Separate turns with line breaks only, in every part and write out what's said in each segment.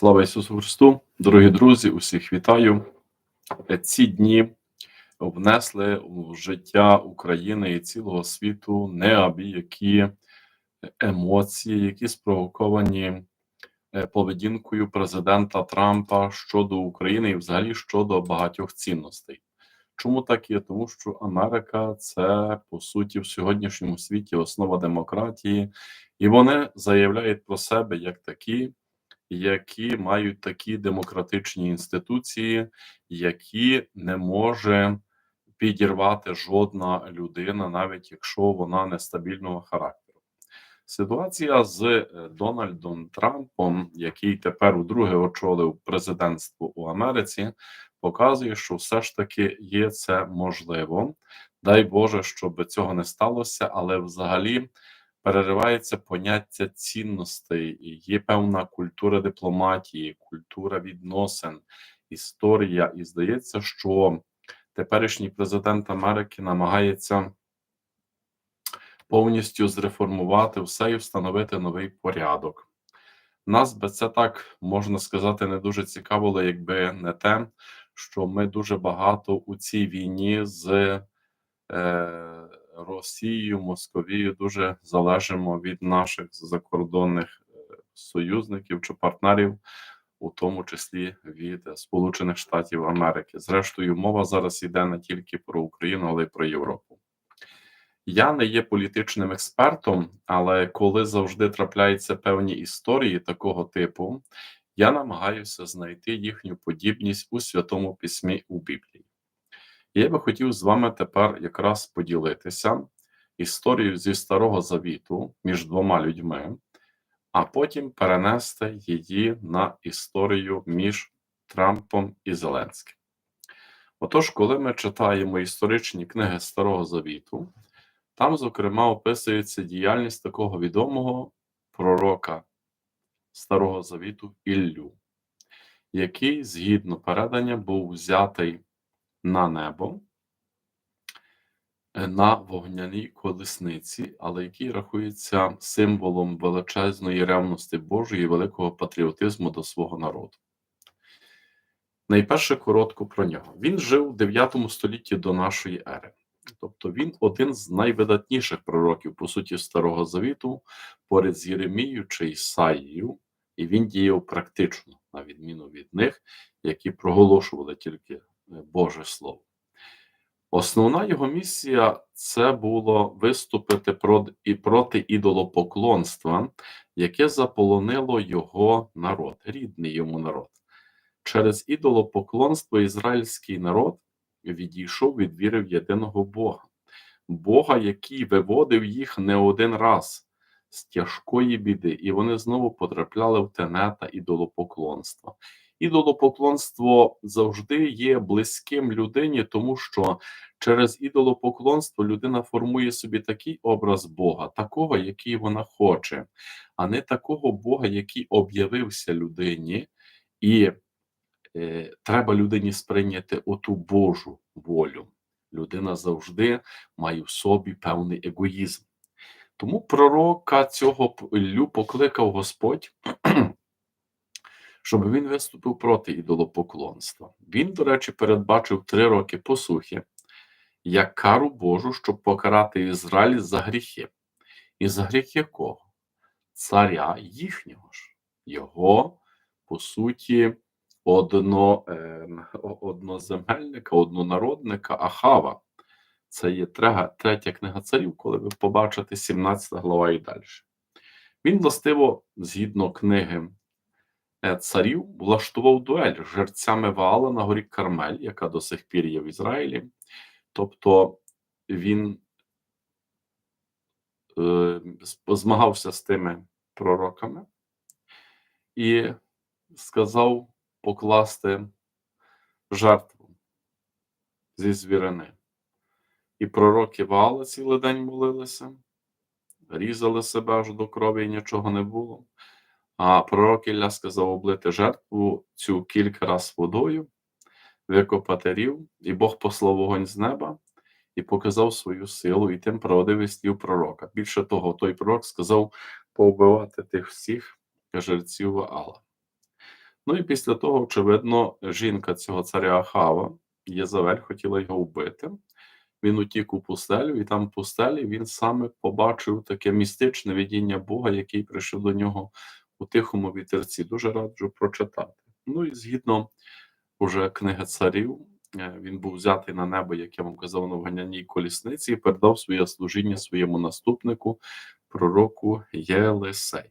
Слава Ісусу Христу! Дорогі друзі, усіх вітаю. Ці дні внесли у життя України і цілого світу неабиякі емоції, які спровоковані е, поведінкою президента Трампа щодо України і взагалі щодо багатьох цінностей. Чому так є? Тому що Америка це по суті в сьогоднішньому світі основа демократії, і вони заявляють про себе як такі які мають такі демократичні інституції, які не може підірвати жодна людина, навіть якщо вона нестабільного характеру. Ситуація з е, Дональдом Трампом, який тепер удруге очолив президентство у Америці, показує, що все ж таки є це можливо. Дай Боже, щоб цього не сталося, але взагалі переривається поняття цінностей, є певна культура дипломатії, культура відносин, історія. І здається, що теперішній президент Америки намагається повністю зреформувати все і встановити новий порядок. Нас би це так можна сказати не дуже цікавило, якби не те, що ми дуже багато у цій війні з. Е, Росією, Московією дуже залежимо від наших закордонних е, союзників чи партнерів, у тому числі від Сполучених Штатів Америки. Зрештою, мова зараз йде не тільки про Україну, але й про Європу. Я не є політичним експертом, але коли завжди трапляються певні історії такого типу, я намагаюся знайти їхню подібність у Святому Письмі у Біблії. Я би хотів з вами тепер якраз поділитися історією зі Старого Завіту між двома людьми, а потім перенести її на історію між Трампом і Зеленським. Отож, коли ми читаємо історичні книги Старого Завіту, там, зокрема, описується діяльність такого відомого пророка Старого Завіту Іллю, який, згідно передання, був взятий на небо е, на вогняній колесниці, але який рахується символом величезної ревності Божої і великого патріотизму до свого народу. Найперше коротко про нього. Він жив у 9 столітті до нашої ери. Тобто він один з найвидатніших пророків, по суті, Старого Завіту, поряд з Єремією чи Ісаїєю, і він діяв практично, на відміну від них, які проголошували тільки Боже Слово. Основна його місія це було виступити і проти ідолопоклонства, яке заполонило його народ, рідний йому народ. Через ідолопоклонство ізраїльський народ відійшов від віри в єдиного Бога, Бога, який виводив їх не один раз з тяжкої біди, і вони знову потрапляли в тенета ідолопоклонства. Ідолопоклонство завжди є близьким людині, тому що через ідолопоклонство людина формує собі такий образ Бога, такого, який вона хоче, а не такого Бога, який об'явився людині, і е, треба людині сприйняти оту Божу волю. Людина завжди має в собі певний егоїзм. Тому пророка цього покликав Господь щоб він виступив проти ідолопоклонства. Він, до речі, передбачив три роки посухи як кару Божу, щоб покарати Ізраїль за гріхи. І за гріх якого? Царя їхнього ж, його, по суті, одно, е, одноземельника, однонародника Ахава. Це є третя книга царів, коли ви побачите 17 глава і далі. Він, властиво, згідно книги царів влаштував дуель з жерцями Ваала на горі Кармель, яка до сих пір є в Ізраїлі. Тобто він е, змагався з тими пророками і сказав покласти жертву зі звірини. І пророки Ваала цілий день молилися, різали себе аж до крові і нічого не було. А пророк Ілля сказав облити жертву цю кілька раз водою, викопати рів, і Бог послав вогонь з неба і показав свою силу, і тим проводив істів пророка. Більше того, той пророк сказав повбивати тих всіх жерців Ваала. Ну і після того, очевидно, жінка цього царя Ахава, Єзавель, хотіла його вбити. Він утік у пустелю, і там в пустелі він саме побачив таке містичне видіння Бога, який прийшов до нього у тихому вітерці. Дуже раджу прочитати. Ну і згідно уже книги царів, е, він був взятий на небо, як я вам казав, на вганяній колісниці, і передав своє служіння своєму наступнику, пророку Єлисею.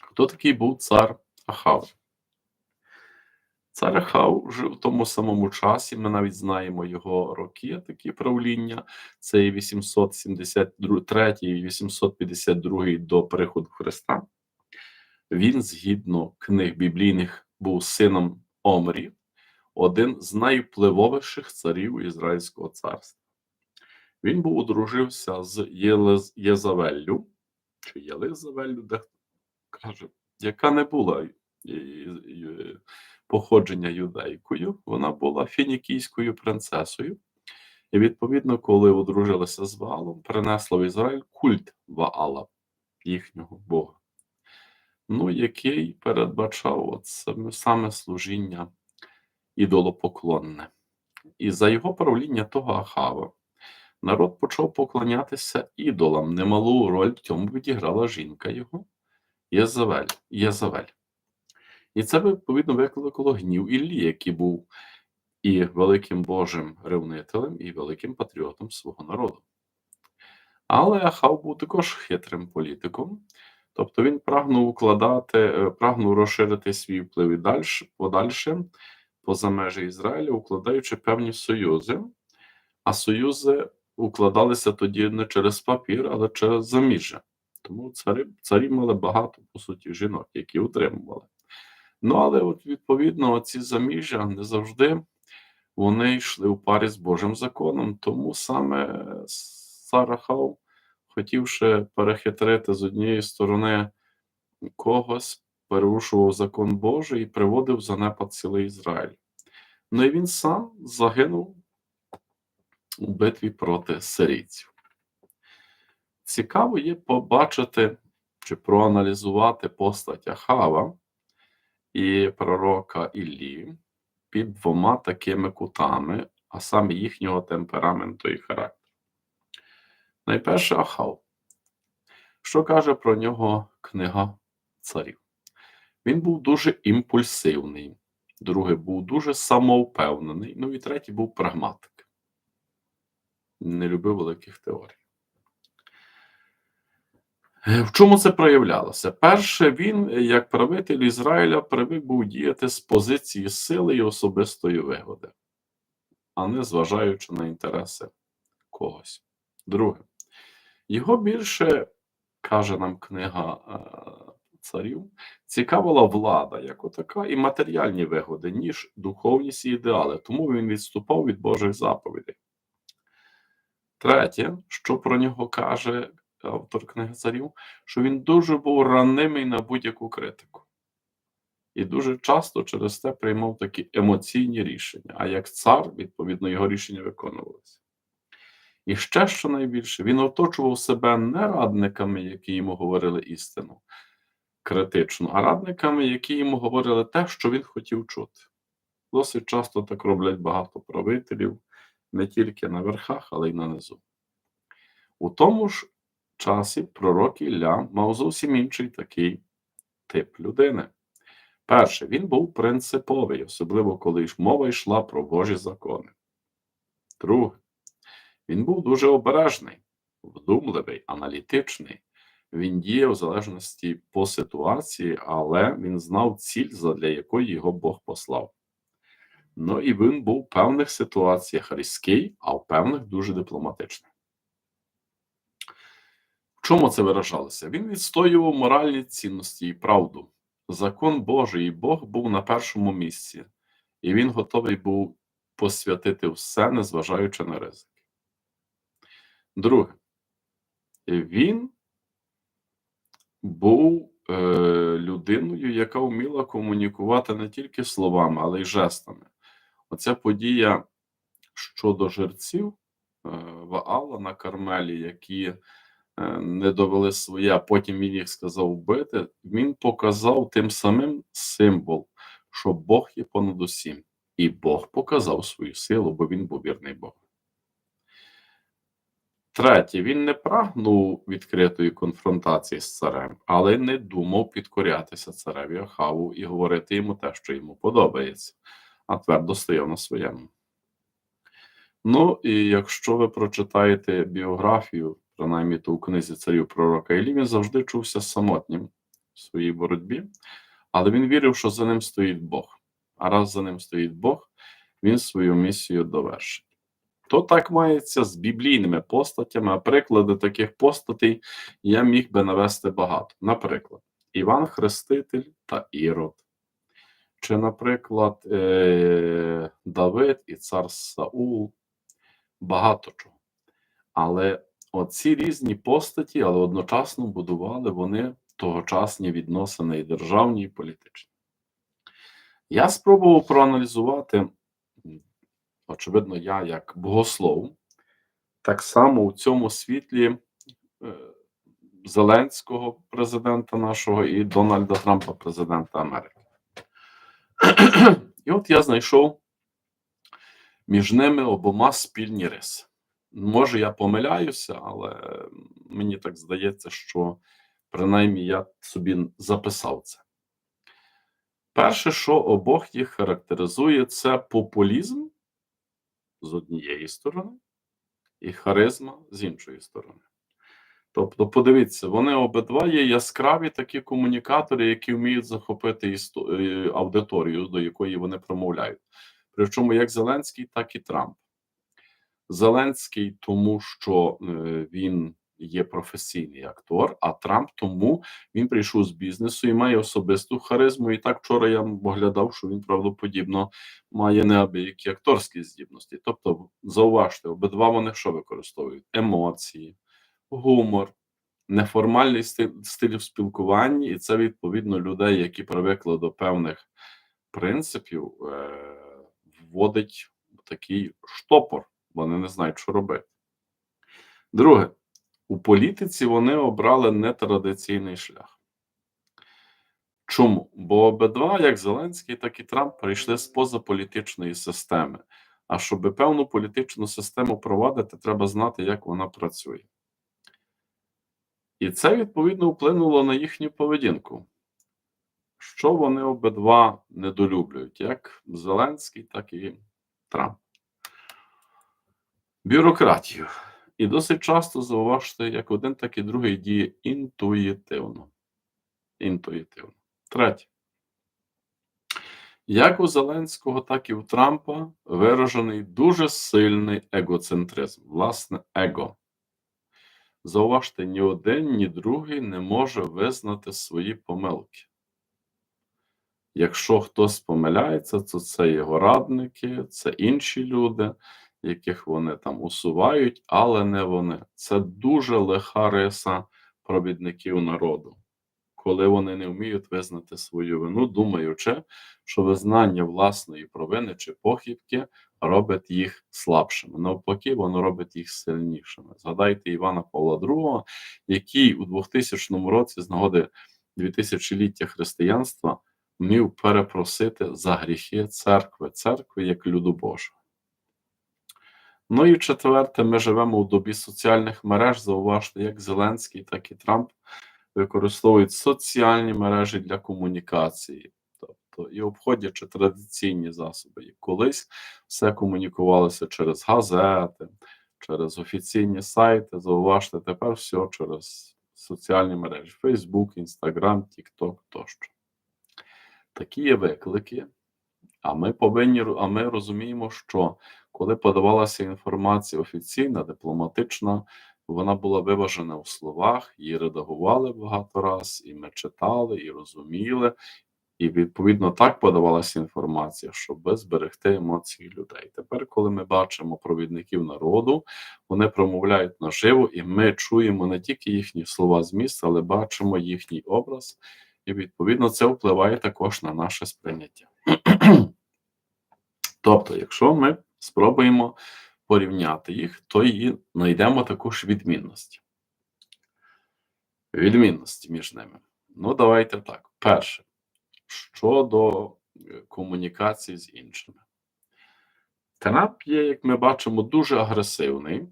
Хто такий був цар Ахав? Цар Ахав жив в тому самому часі. Ми навіть знаємо його роки, такі правління. Це і 873 і 852 до приходу Христа. Він, згідно книг біблійних, був сином Омрі, один з найвпливовіших царів Ізраїльського царства. Він був одружився з Єлез... Єзавеллю, чи Єлизавеллю, дехто каже, яка не була походження юдейкою, вона була фінікійською принцесою. І відповідно, коли одружилася з Ваалом, принесла в Ізраїль культ Ваала, їхнього Бога, ну, який передбачав от саме, саме служіння ідолопоклонне. І за його правління того Ахава народ почав поклонятися ідолам. Немалу роль в цьому відіграла жінка його Єзавель. Єзавель. І це відповідно викликало гнів Іллі, який був і великим Божим ревнителем, і великим патріотом свого народу. Але Ахав був також хитрим політиком, тобто він прагнув укладати, е, прагнув розширити свій вплив і дальше, подальше поза межі Ізраїля, укладаючи певні союзи. А союзи укладалися тоді не через папір, але через заміжжя. Тому царі, царі мали багато, по суті, жінок, які утримували. Ну, але от відповідно ці заміжжя не завжди вони йшли у парі з Божим законом. Тому саме Сарахав, хотівши перехитрити з однієї сторони когось, порушував закон Божий і приводив занепад цілий Ізраїль. Ну і він сам загинув у битві проти сирійців. Цікаво є побачити чи проаналізувати постать Ахава і пророка Іллі під двома такими кутами, а саме їхнього темпераменту і характеру. Найперше Ахав. Що каже про нього книга царів? Він був дуже імпульсивний, другий був дуже самовпевнений, ну і третій був прагматик. Не любив великих теорій. В чому це проявлялося? Перше, він, як правитель Ізраїля, привик був діяти з позиції сили і особистої вигоди, а не зважаючи на інтереси когось. Друге, його більше, каже нам книга е, царів, цікавила влада як отака і матеріальні вигоди, ніж духовність і ідеали, тому він відступав від Божих заповідей. Третє, що про нього каже автор книги царів, що він дуже був ранимий на будь-яку критику. І дуже часто через це приймав такі емоційні рішення. А як цар, відповідно, його рішення виконувалися. І ще що найбільше, він оточував себе не радниками, які йому говорили істину критично, а радниками, які йому говорили те, що він хотів чути. Досить часто так роблять багато правителів, не тільки на верхах, але й на низу. У тому ж часі пророк Ілля мав зовсім інший такий тип людини. Перше, він був принциповий, особливо коли ж мова йшла про Божі закони. Друге, він був дуже обережний, вдумливий, аналітичний. Він діяв в залежності по ситуації, але він знав ціль, задля якої його Бог послав. Ну і він був в певних ситуаціях різкий, а в певних дуже дипломатичний. Чому це виражалося? Він відстоював моральні цінності і правду. Закон Божий і Бог був на першому місці, і він готовий був посвятити все, незважаючи на ризики. Друге, він був е, людиною, яка вміла комунікувати не тільки словами, але й жестами. Оця подія щодо жерців е, Ваала на Кармелі, які не довели своє, а потім він їх сказав вбити, він показав тим самим символ, що Бог є понад усім. І Бог показав свою силу, бо він був вірний Бог. Третє, він не прагнув відкритої конфронтації з царем, але не думав підкорятися цареві Ахаву і говорити йому те, що йому подобається, а твердо стояв на своєму. Ну, і якщо ви прочитаєте біографію, принаймні то у книзі царів пророка він завжди чувся самотнім в своїй боротьбі, але він вірив, що за ним стоїть Бог. А раз за ним стоїть Бог, він свою місію довершить. То так мається з біблійними постатями, а приклади таких постатей я міг би навести багато. Наприклад, Іван Хреститель та Ірод. Чи, наприклад, е- Давид і цар Саул, багато чого. Але оці різні постаті, але одночасно будували вони тогочасні відносини і державні, і політичні. Я спробував проаналізувати, очевидно, я як богослов, так само у цьому світлі е, Зеленського президента нашого і Дональда Трампа, президента Америки. І от я знайшов між ними обома спільні риси. Може, я помиляюся, але мені так здається, що принаймні я собі записав це. Перше, що обох їх характеризує, це популізм з однієї сторони, і харизма з іншої сторони. Тобто, подивіться, вони обидва є яскраві такі комунікатори, які вміють захопити істо- е, аудиторію, до якої вони промовляють. Причому як Зеленський, так і Трамп. Зеленський, тому що е, він є професійний актор, а Трамп тому він прийшов з бізнесу і має особисту харизму. І так вчора я оглядав, що він правдоподібно має неабиякі акторські здібності. Тобто, зауважте, обидва вони що використовують? Емоції, гумор, неформальний стиль, стиль в спілкуванні, і це відповідно людей, які привикли до певних принципів, е, вводить такий штопор. Вони не знають, що робити. Друге, у політиці вони обрали нетрадиційний шлях. Чому? Бо обидва, як Зеленський, так і Трамп, прийшли з позаполітичної системи. А щоб певну політичну систему провадити, треба знати, як вона працює. І це відповідно вплинуло на їхню поведінку. Що вони обидва недолюблюють, як Зеленський, так і Трамп. Бюрократію. І досить часто зауважте, як один, так і другий діє інтуїтивно. Інтуїтивно. Третє. Як у Зеленського, так і у Трампа виражений дуже сильний егоцентризм, власне, его. Зауважте, ні один, ні другий не може визнати свої помилки. Якщо хтось помиляється, то це його радники, це інші люди, яких вони там усувають, але не вони. Це дуже лиха риса провідників народу, коли вони не вміють визнати свою вину, думаючи, що визнання власної провини чи похибки робить їх слабшими. Навпаки, воно робить їх сильнішими. Згадайте Івана Павла II, який у 2000 році, з нагоди 2000-ліття християнства, вмів перепросити за гріхи церкви, церкви як люду Божого. Ну і четверте, ми живемо у добі соціальних мереж. Зауважте, як Зеленський, так і Трамп використовують соціальні мережі для комунікації, тобто і обходячи традиційні засоби. І колись все комунікувалося через газети, через офіційні сайти. Зауважте, тепер все через соціальні мережі: Facebook, Instagram, TikTok тощо. Такі є виклики. А ми повинні а ми розуміємо, що коли подавалася інформація офіційна, дипломатична, вона була виважена у словах, її редагували багато раз, і ми читали, і розуміли. І відповідно так подавалася інформація, щоб зберегти емоції людей. Тепер, коли ми бачимо провідників народу, вони промовляють наживо, і ми чуємо не тільки їхні слова з місця, але бачимо їхній образ, і відповідно це впливає також на наше сприйняття. Тобто, якщо ми спробуємо порівняти їх, то і знайдемо також відмінності. Відмінності між ними. Ну, давайте так. Перше, щодо е, комунікації з іншими. Трамп є, як ми бачимо, дуже агресивний,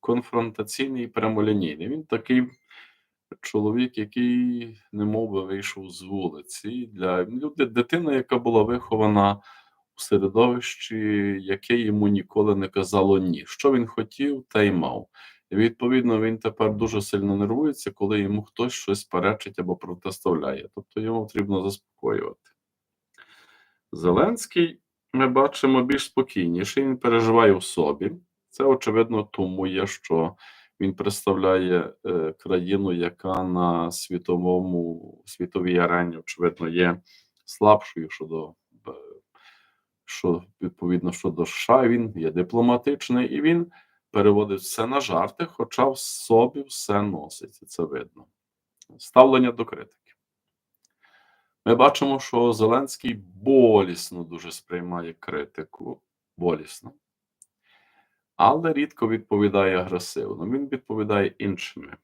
конфронтаційний і прямолінійний. Він такий чоловік, який не мов би вийшов з вулиці. Для дитина, яка була вихована у середовищі, яке йому ніколи не казало ні. Що він хотів, те й мав. І відповідно він тепер дуже сильно нервується, коли йому хтось щось перечить або протиставляє. Тобто йому потрібно заспокоювати. Зеленський, ми бачимо, більш спокійніший, він переживає в собі. Це очевидно, тому є, що він представляє е, країну, яка на світовому світовій арені, очевидно, є слабшою щодо що відповідно щодо США. Він є дипломатичний і він переводить все на жарти, хоча в собі все носить, і це видно. Ставлення до критики. Ми бачимо, що Зеленський болісно дуже сприймає критику, болісно, але рідко відповідає агресивно. Він відповідає іншими,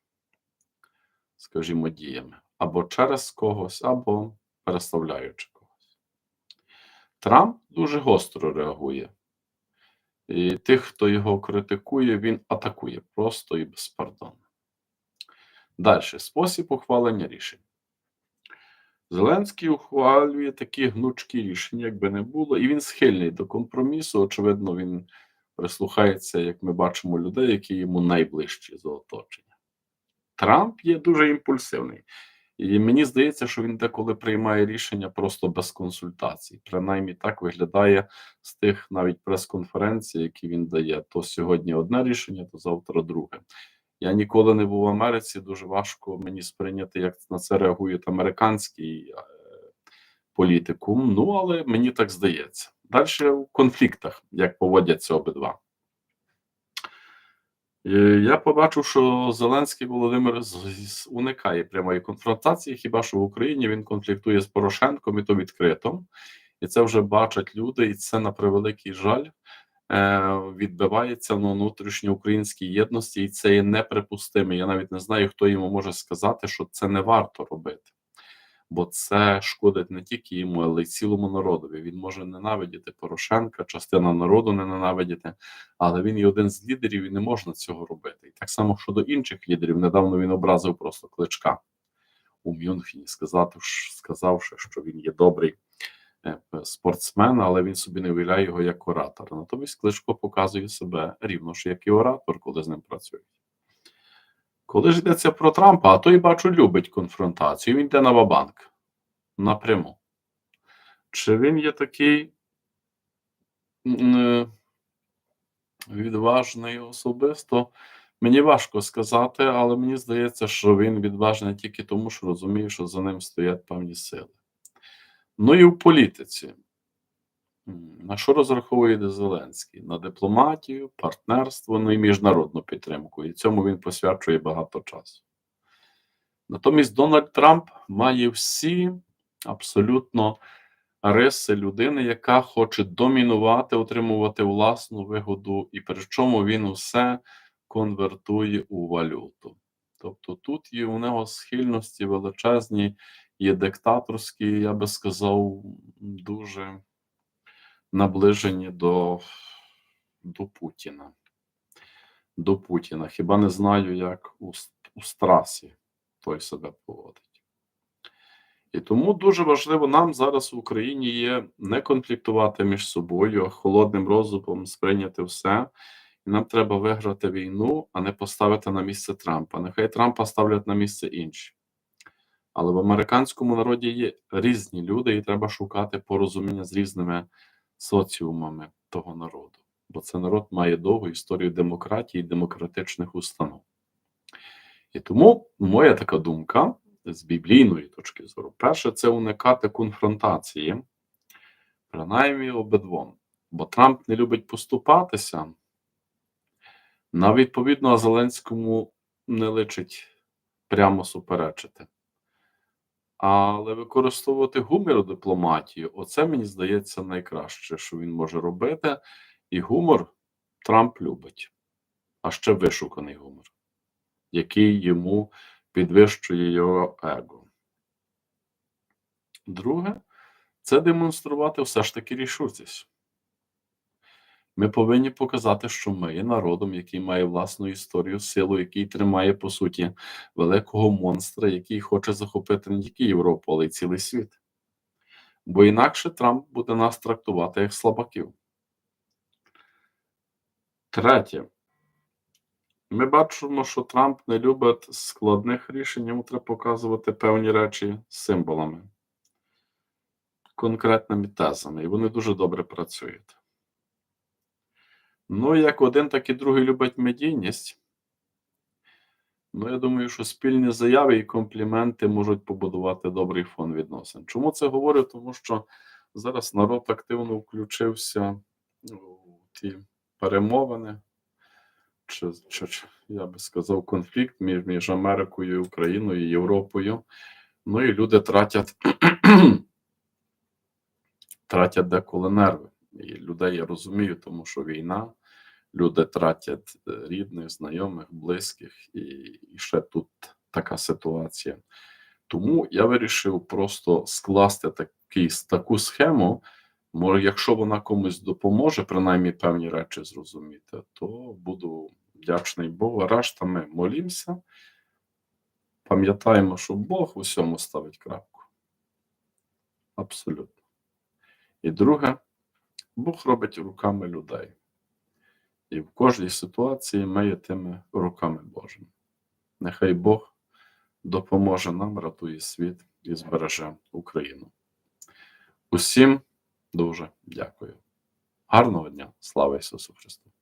скажімо, діями, або через когось, або переставляючи. Трамп дуже гостро реагує. І тих, хто його критикує, він атакує просто і безпардонно. Далі спосіб ухвалення рішень. Зеленський ухвалює такі гнучкі рішення, як би не було, і він схильний до компромісу. Очевидно, він прислухається, як ми бачимо, людей, які йому найближчі з оточення. Трамп є дуже імпульсивний. І мені здається, що він деколи приймає рішення просто без консультацій. Принаймні так виглядає з тих навіть прес-конференцій, які він дає. То сьогодні одне рішення, то завтра друге. Я ніколи не був в Америці. Дуже важко мені сприйняти, як на це реагують американський е, політикум. Ну але мені так здається. Далі в конфліктах, як поводяться обидва. Е, Я побачив, що Зеленський Володимир уникає прямої конфронтації. Хіба що в Україні він конфліктує з Порошенком і то відкрито, і це вже бачать люди, і це на превеликий жаль е, відбивається на внутрішньоукраїнській єдності, і це є неприпустимо. Я навіть не знаю, хто йому може сказати, що це не варто робити. Бо це шкодить не тільки йому, але й цілому народові. Він може ненавидіти Порошенка, частина народу не ненавидіти, але він є один з лідерів і не можна цього робити. І так само щодо інших лідерів. Недавно він образив просто кличка у Мюнхені, сказати, сказавши, що він є добрий е, спортсмен, але він собі не уявляє його як оратора. Натомість кличко показує себе рівно ж як і оратор, коли з ним працюють. Коли ж йдеться про Трампа, а той, бачу, любить конфронтацію, він йде на вабанк напряму. Чи він є такий е, відважний особисто? Мені важко сказати, але мені здається, що він відважний тільки тому, що розуміє, що за ним стоять певні сили. Ну і в політиці. На що розраховує Зеленський? На дипломатію, партнерство, ну і міжнародну підтримку. І цьому він посвячує багато часу. Натомість Дональд Трамп має всі абсолютно риси людини, яка хоче домінувати, отримувати власну вигоду, і причому він усе конвертує у валюту. Тобто тут є у нього схильності величезні, є диктаторські, я би сказав, дуже наближені до, до Путіна. До Путіна. Хіба не знаю, як у, у Страсі той себе поводить. І тому дуже важливо нам зараз в Україні є не конфліктувати між собою, а холодним розумом сприйняти все. І нам треба виграти війну, а не поставити на місце Трампа. Нехай Трампа ставлять на місце інші. Але в американському народі є різні люди, і треба шукати порозуміння з різними соціумами того народу. Бо це народ має довгу історію демократії і демократичних установ. І тому моя така думка з біблійної точки зору: перше, це уникати конфронтації, принаймні обидвом. Бо Трамп не любить поступатися. На відповідно, Зеленському не личить прямо суперечити. Але використовувати гумор у дипломатії, оце мені здається найкраще, що він може робити. І гумор Трамп любить, а ще вишуканий гумор, який йому підвищує його его. Друге, це демонструвати все ж таки рішучість. Ми повинні показати, що ми є народом, який має власну історію, силу, який тримає, по суті, великого монстра, який хоче захопити не тільки Європу, але й цілий світ. Бо інакше Трамп буде нас трактувати як слабаків. Третє. Ми бачимо, що Трамп не любить складних рішень, йому треба показувати певні речі символами, конкретними тезами, і вони дуже добре працюють. Ну, як один, так і другий любить медійність. Ну, я думаю, що спільні заяви і компліменти можуть побудувати добрий фон відносин. Чому це говорю? Тому що зараз народ активно включився у ті перемовини, чи, чи, чи я би сказав, конфлікт між, між Америкою, Україною і Європою. Ну і люди тратять, тратять деколи нерви. І людей я розумію, тому що війна, люди тратять е, рідних, знайомих, близьких, і, і ще тут така ситуація. Тому я вирішив просто скласти такий, таку схему. Може, якщо вона комусь допоможе, принаймні певні речі зрозуміти, то буду вдячний Богу. Решта ми молімося, пам'ятаємо, що Бог у всьому ставить крапку. Абсолютно. І друге, Бог робить руками людей. І в кожній ситуації ми є тими руками Божими. Нехай Бог допоможе нам, рятує світ і збереже Україну. Усім дуже дякую. Гарного дня! Слава Ісусу Христу!